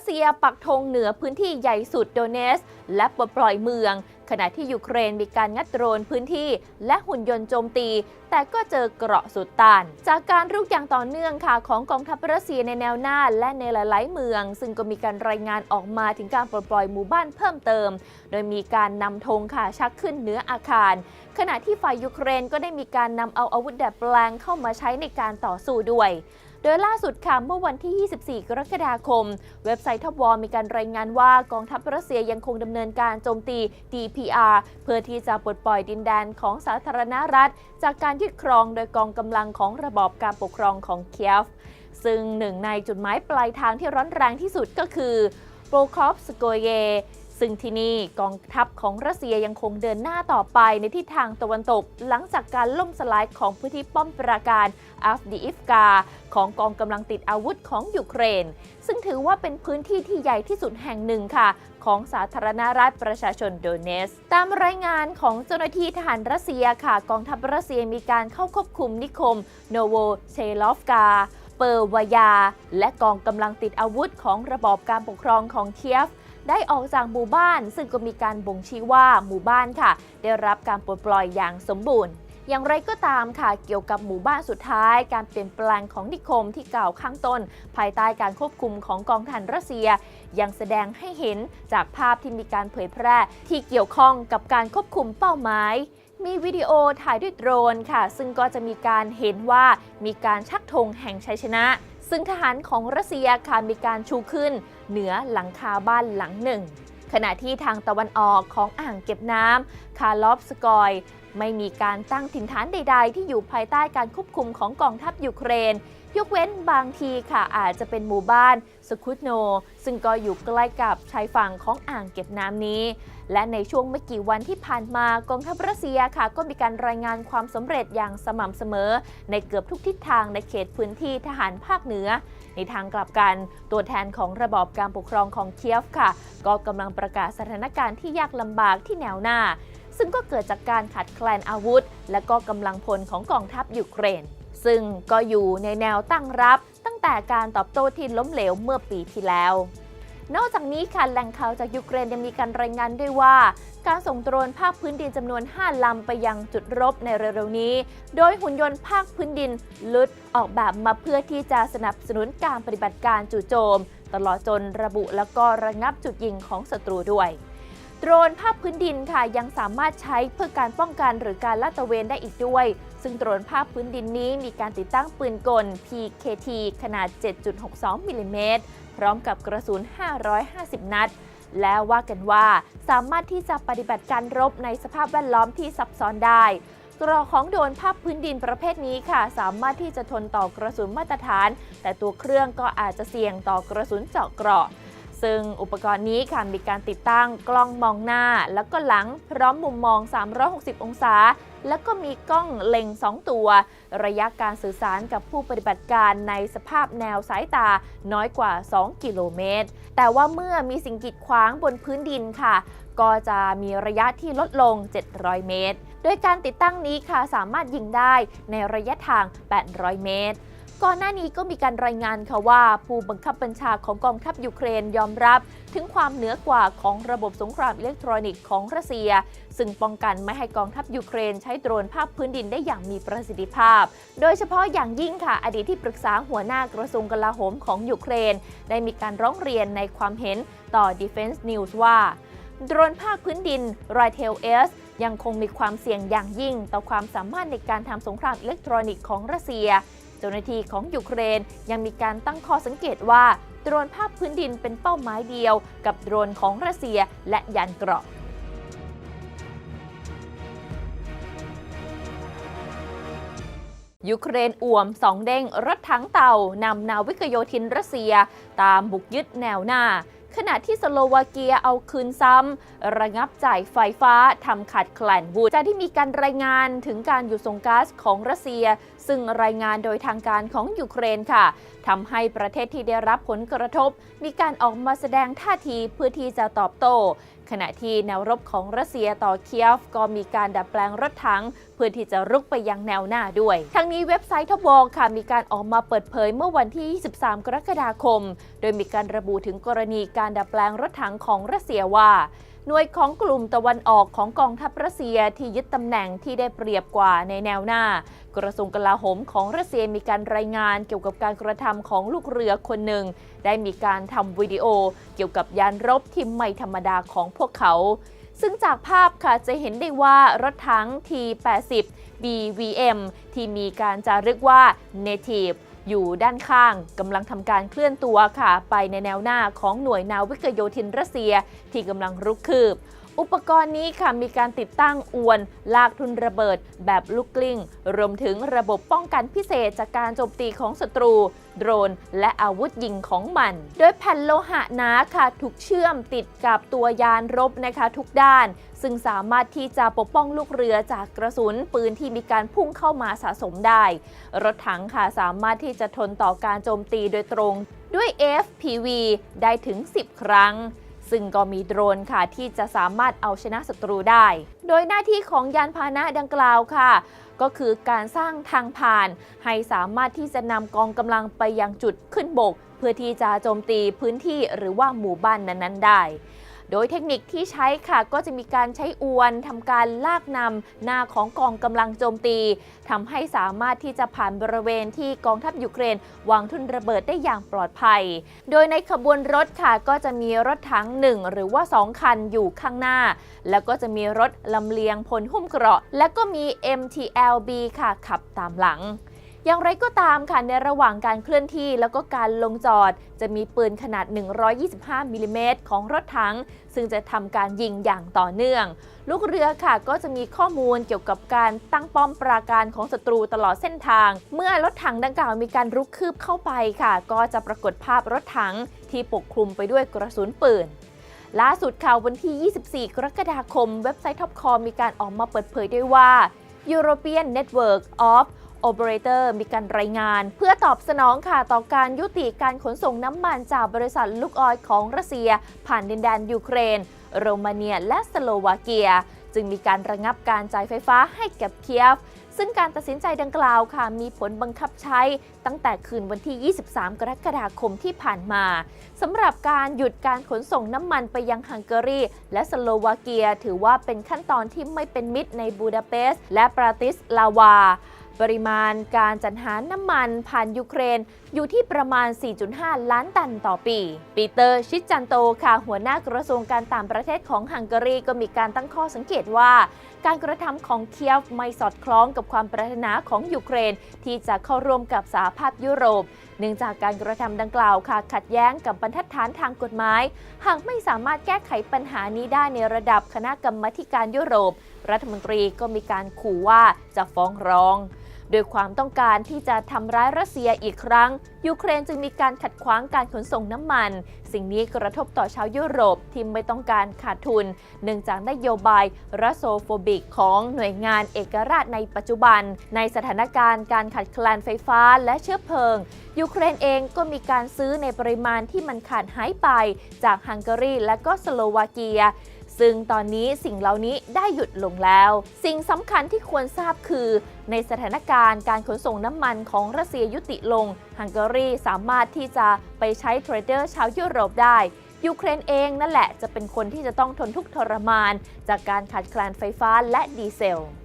สเซียปักธงเหนือพื้นที่ใหญ่สุดโดเนส และปลดปล่อยเมือง ขณะที่ยูเครนมีการงัดโดรนพื้นที่ และหุ่นยนต์โจมตี แต่ก็เจอเกราะสุดต้านจากการรุกอย่างต่อเนื่องค่ะของกองทัพรัสเซียในแนวหน้าและในหลาย ๆ เมือง ซึ่งก็มีการรายงานออกมาถึงการปลดปล่อยหมู่บ้านเพิ่มเติม โดยมีการนำธงค่ะชักขึ้นเหนืออาคาร ขณะที่ฝ่ายยูเครนก็ได้มีการนำเอาอาวุธดัดแปลงเข้ามาใช้ในการต่อสู้ด้วย โดยล่าสุดค่ะเมื่อวันที่ 24 กรกฎาคม เว็บไซต์ทัพวอมีการรายงานว่ากองทัพรัสเซียยังคงดำเนินการโจมตี DPR เพื่อที่จะปลดปล่อยดินแดนของสาธารณรัฐ จากการยึดครองโดยกองกำลังของระบอบการปกครองของเคียฟซึ่งหนึ่งในจุดหมายปลายทางที่ร้อนแรงที่สุดก็คือโปรคอฟสโกเย ซึ่งที่นี่กองทัพของรัสเซียยังคงเดินหน้าต่อไปในทิศทางตะวันตก หลังจากการล่มสลายของพื้นที่ป้อมปราการอัฟดีอิฟกา ของกองกำลังติดอาวุธของยูเครน ซึ่งถือว่าเป็นพื้นที่ที่ใหญ่ที่สุดแห่งหนึ่งค่ะ ของสาธารณรัฐประชาชนโดเนส ตามรายงานของเจ้าหน้าที่ทหารรัสเซียค่ะ กองทัพรัสเซียมีการเข้าควบคุมนิคม โนโวเชลอฟกาเปอร์วายา และกองกำลังติดอาวุธของระบอบการปกครองของเคียฟ ได้ออกจากหมู่บ้าน ซึ่งก็มีการบ่งชี้ว่าหมู่บ้านค่ะ ได้รับการปลดปล่อยอย่างสมบูรณ์ อย่างไรก็ตามค่ะเกี่ยวกับหมู่บ้านสุดท้าย การเปลี่ยนแปลงของนิคมที่กล่าวข้างต้น ภายใต้การควบคุมของกองทหารรัสเซีย ยังแสดงให้เห็นจากภาพที่มีการเผยแพร่ ที่เกี่ยวข้องกับการควบคุมเป้าหมายมีวิดีโอถ่ายด้วยโดรนค่ะ ซึ่งก็จะมีการเห็นว่ามีการชักธงแห่งชัยชนะ ซึ่งทหารของรัสเซียค่ะมีการชูขึ้น เหนือหลังคาบ้านหลังหนึ่ง ขณะที่ทางตะวันออกของอ่างเก็บน้ำคาร์ลอฟสกอย ไม่มีการตั้งถิ่นฐานใด ๆ ที่อยู่ภายใต้การควบคุมของกองทัพยูเครน ยกเว้นบางทีค่ะอาจจะเป็นหมู่บ้านสคุตโน ซึ่งก็อยู่ใกล้กับชายฝั่งของอ่างเก็บน้ำนี้ และในช่วงไม่กี่วันที่ผ่านมากองทัพรัสเซียค่ะ ก็มีการรายงานความสำเร็จอย่างสม่ำเสมอ ในเกือบทุกทิศทางในเขตพื้นที่ทหารภาคเหนือ ในทางกลับกันตัวแทนของระบอบการปกครองของเคียฟค่ะ ก็กำลังประกาศสถานการณ์ที่ยากลำบากที่แนวหน้า ซึ่งก็เกิดจากการขาดแคลนอาวุธ และก็กำลังพลของกองทัพยูเครน ซึ่งก็อยู่ในแนวตั้งรับ ตั้งแต่การตอบโต้ที่ล้มเหลวเมื่อปีที่แล้ว นอกจากนี้ค่ะแหล่งข่าวจากยูเครนยังมีการรายงานด้วยว่า การส่งโดรนภาคพื้นดินจำนวน 5 ลำไปยังจุดรบในเร็วๆนี้ โดยหุ่นยนต์ภาคพื้นดินลุดออกแบบมาเพื่อที่จะสนับสนุนการปฏิบัติการจู่โจม ตลอดจนระบุแล้วก็ระงับจุดยิงของศัตรูด้วยโดรนภาคพื้นดินค่ะยังสามารถใช้เพื่อการป้องกันหรือการลาดตระเวนได้อีกด้วย ซึ่งโดรนภาคพื้นดินนี้มีการติดตั้งปืนกล PKT ขนาด 7.62 มิลลิเมตร พร้อมกับกระสุน 550 นัด และว่ากันว่าสามารถที่จะปฏิบัติการรบในสภาพแวดล้อมที่ซับซ้อนได้กรอของโดรนภาคพื้นดินประเภทนี้ค่ะ สามารถที่จะทนต่อกระสุนมาตรฐาน แต่ตัวเครื่องก็อาจจะเสี่ยงต่อกระสุนเจาะเกราะ ซึ่งอุปกรณ์นี้ค่ะมีการติดตั้งกล้องมองหน้า แล้วก็หลังพร้อมมุมมอง 360 องศา แล้วก็มีกล้องเล็ง 2 ตัว ระยะการสื่อสารกับผู้ปฏิบัติการในสภาพแนวสายตาน้อยกว่า 2 กิโลเมตร แต่ว่าเมื่อมีสิ่งกีดขวางบนพื้นดินค่ะ ก็จะมีระยะที่ลดลง 700 เมตร โดยการติดตั้งนี้ค่ะสามารถยิงได้ในระยะทาง 800 เมตร ก่อนหน้านี้ก็มีการรายงานค่ะว่าผู้บังคับบัญชาของกองทัพยูเครนยอมรับ ถึงความเหนือกว่าของระบบสงครามอิเล็กทรอนิกส์ของรัสเซีย ซึ่งป้องกันไม่ให้กองทัพยูเครนใช้โดรนภาคพื้นดินได้อย่างมีประสิทธิภาพ โดยเฉพาะอย่างยิ่งค่ะ อดีตที่ปรึกษาหัวหน้ากระทรวงกลาโหมของยูเครน ได้มีการร้องเรียนในความเห็นต่อ Defense News ว่าโดรนภาคพื้นดิน r i t e l S ยังคงมีความเสี่ยงอย่างยิ่ง ต่อความสามารถในการทำสงครามอิเล็กทรอนิกส์ของรัสเซีย เจ้าหน้าที่ของยูเครนยังมีการตั้งข้อสังเกตว่า โดรนภาคพื้นดินเป็นเป้าหมายเดียว กับโดรนของรัสเซียและยานเกราะยูเครนอ่วมสองเด้งรถถังเต่านำนาวิกโยธินรัสเซีย ตามบุกยึดแนวหน้า ขณะที่สโลวาเกียเอาคืนซ้ำระงับจ่ายไฟฟ้าทำขาดแคลนวูดจากที่มีการรายงานถึงการหยุดส่งก๊าซของรัสเซีย ซึ่งรายงานโดยทางการของยูเครนค่ะทำให้ประเทศที่ได้รับผลกระทบ มีการออกมาแสดงท่าทีเพื่อที่จะตอบโต้ขณะที่แนวรบของรัสเซียต่อเคียฟก็มีการดัดแปลงรถถัง เพื่อที่จะรุกไปยังแนวหน้าด้วย ทั้งนี้เว็บไซต์ทบวค่ะมีการออกมาเปิดเผยเมื่อวันที่ 23 กรกฎาคม โดยมีการระบุถึงกรณีการดัดแปลงรถถังของรัสเซียว่าหน่วยของกลุ่มตะวันออกของกองทัพรัสเซียที่ยึดตำแหน่งที่ได้เปรียบกว่าในแนวหน้า กระทรวงกลาโหมของรัสเซียมีการรายงานเกี่ยวกับการกระทำของลูกเรือคนหนึ่ง ได้มีการทำวิดีโอเกี่ยวกับยานรบที่ไม่ธรรมดาของพวกเขา ซึ่งจากภาพค่ะจะเห็นได้ว่ารถถัง T80 BVM ที่มีการจารึกว่า Native อยู่ด้านข้างกำลังทำการเคลื่อนตัวค่ะ ไปในแนวหน้าของหน่วยนาวิกโยธินรัสเซียที่กำลังรุกคืบอุปกรณ์นี้ค่ะมีการติดตั้งอวน ลากทุนระเบิด แบบลูกกลิ้ง รวมถึงระบบป้องกันพิเศษจากการโจมตีของศัตรู โดรน และอาวุธยิงของมัน โดยแผ่นโลหะหนาค่ะถูกเชื่อมติดกับตัวยานรบนะคะทุกด้าน ซึ่งสามารถที่จะปกป้องลูกเรือจากกระสุนปืนที่มีการพุ่งเข้ามาสะสมได้ รถถังค่ะสามารถที่จะทนต่อการโจมตีโดยตรงด้วย FPV ได้ถึง 10 ครั้ง ซึ่งก็มีโดรนค่ะที่จะสามารถเอาชนะศัตรูได้ โดยหน้าที่ของยานพาหนะดังกล่าวค่ะ ก็คือการสร้างทางผ่าน ให้สามารถที่จะนำกองกำลังไปยังจุดขึ้นบก เพื่อที่จะโจมตีพื้นที่หรือว่าหมู่บ้านนั้นๆได้ โดยเทคนิคที่ใช้ค่ะก็จะมีการใช้อวนทำการลากนำหน้าของกองกำลังโจมตีทำให้สามารถที่จะผ่านบริเวณที่กองทัพยูเครน วางทุนระเบิดได้อย่างปลอดภัย โดยในขบวนรถค่ะก็จะมีรถถังหนึ่งหรือว่า 2 คันอยู่ข้างหน้า แล้วก็จะมีรถลำเลียงพลหุ้มเกราะ และก็มี MTLB ค่ะขับตามหลัง อย่างไรก็ตามค่ะในระหว่างการเคลื่อนที่แล้วก็การลงจอด จะมีปืนขนาด 125มิลลิเมตรของรถถัง ซึ่งจะทำการยิงอย่างต่อเนื่อง ลูกเรือค่ะก็จะมีข้อมูลเกี่ยวกับการตั้งป้อมปราการของศัตรูตลอดเส้นทาง เมื่อรถถังดังกล่าวมีการรุกคืบเข้าไปค่ะ ก็จะปรากฏภาพรถถังที่ปกคลุมไปด้วยกระสุนปืนล่าสุดข่าววันที่ 24 กรกฎาคม เว็บไซต์ท็อปคอมมีการออกมาเปิดเผยด้วยว่า European Network of Operator มีการรายงาน เพื่อตอบสนองค่ะต่อการยุติการขนส่งน้ำมันจากบริษัทลูกออยของรัสเซีย ผ่านดินแดนยูเครน โรมาเนีย และสโลวาเกีย จึงมีการระงับการจ่ายไฟฟ้าให้กับเคียฟ ซึ่งการตัดสินใจดังกล่าวค่ะมีผลบังคับใช้ ตั้งแต่คืนวันที่ 23 กรกฎาคมที่ผ่านมาสำหรับการหยุดการขนส่งน้ำมันไปยังฮังการี และสโลวาเกีย ถือว่าเป็นขั้นตอนที่ไม่เป็นมิตรในบูดาเปสต์และปราติสลาวา ปริมาณการจัดหาน้ำมันผ่านยูเครน อยู่ที่ประมาณ 4.5 ล้านตันต่อปี ปีเตอร์ชิดจันโตค่ะหัวหน้ากระทรวงการต่างประเทศของฮังการีก็มีการตั้งข้อสังเกตว่า การกระทำของเคียฟไม่สอดคล้องกับความปรารถนาของยูเครน ที่จะเข้าร่วมกับสหภาพยุโรป เนื่องจากการกระทำดังกล่าวค่ะขัดแย้งกับบรรทัดฐานทางกฎหมาย หากไม่สามารถแก้ไขปัญหานี้ได้ในระดับคณะกรรมาการยุโรป รัฐมนตรีก็มีการขู่ว่าจะฟ้องร้อง โดยความต้องการที่จะทำร้ายรัสเซียอีกครั้ง ยูเครนจึงมีการขัดขวางการขนส่งน้ำมัน สิ่งนี้กระทบต่อชาวยุโรปที่ไม่ต้องการขาดทุน เนื่องจากนโยบายรัสโซโฟบิกของหน่วยงานเอกราชในปัจจุบัน ในสถานการณ์การขาดแคลนไฟฟ้าและเชื้อเพลิง ยูเครนเองก็มีการซื้อในปริมาณที่มันขาดหายไป จากฮังการีและก็สโลวาเกีย ซึ่งตอนนี้สิ่งเหล่านี้ได้หยุดลงแล้ว สิ่งสำคัญที่ควรทราบคือ ในสถานการณ์การขนส่งน้ำมันของรัสเซียยุติลง ฮังการีสามารถที่จะไปใช้เทรดเดอร์ชาวยุโรปได้ยูเครนเองนั่นแหละจะเป็นคนที่จะต้องทนทุกข์ทรมาน จากการขาดแคลนไฟฟ้าและดีเซล